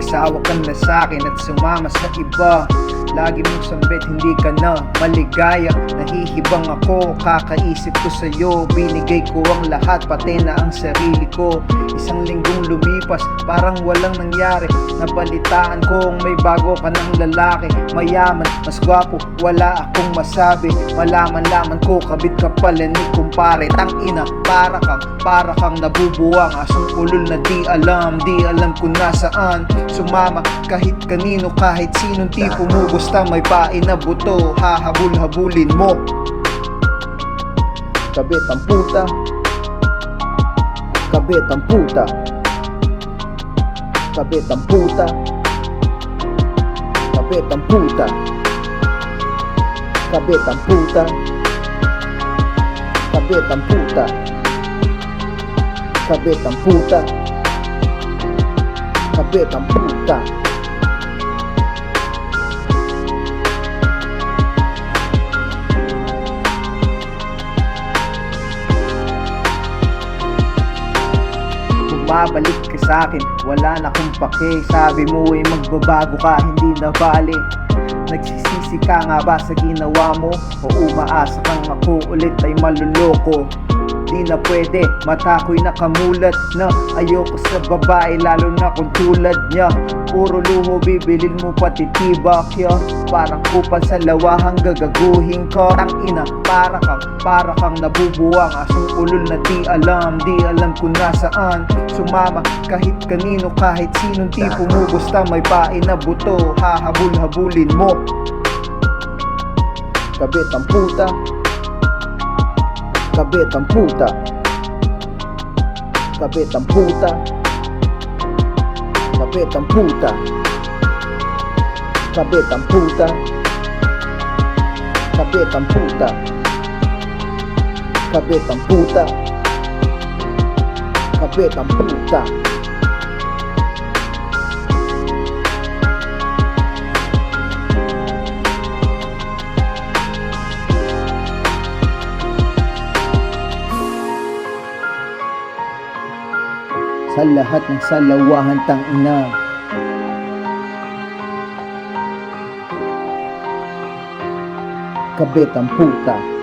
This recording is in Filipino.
Nagsawa ka na sa'kin at sumama sa iba. Lagi mong sambit, hindi ka na maligaya. Nahihibang ako, kakaisip ko sa'yo. Binigay ko ang lahat, pati na ang sarili ko. Isang linggong lumipas, parang walang nangyari. Nabalitaan kong may bago ka ng lalaki. Mayaman, mas gwapo, wala akong masabi. Malaman-laman ko, kabit ka pala ni kumpare. Tang ina, para kang, para kang nabubuwang Asong ulol na di alam, di alam kung nasaan. Sumama kahit kanino, kahit sinong tipo mo. Basta may pain na buto, hahabul-habulin mo. Kabit ang puta. Kabit ang puta Kabit ang puta. Kabit ang puta. Kabit ang puta. Kabit ang puta. Kabit ang puta. Kabit ang puta Bumabalik ka sa akin, wala na akong pake Sabi mo ay magbabago ka, hindi na bali Nagsisisi ka nga ba sa ginawa mo? O umaasa kang ako ulit ay maluloko? Di na pwede, mata ko'y nakamulat na. Ayoko sa babae lalo na kung tulad niya. Puro luho bibilin mo pati tibak ya Parang kupal sa lawahang gagaguhin ka. Tang ina, para kang, para kang nabubuwang Asong ulol na di alam, di alam kung nasaan. Sumama kahit kanino, kahit sinong tipo mo. Basta may pain na buto, hahabul-habulin mo. Kabit ang puta Cabeza puta. Cabeza puta. Cabeza puta. Cabeza puta. Cabeza puta. Cabeza puta. Cabeza puta. Sa lahat ng salawahan tang ina. Kabit ang puta.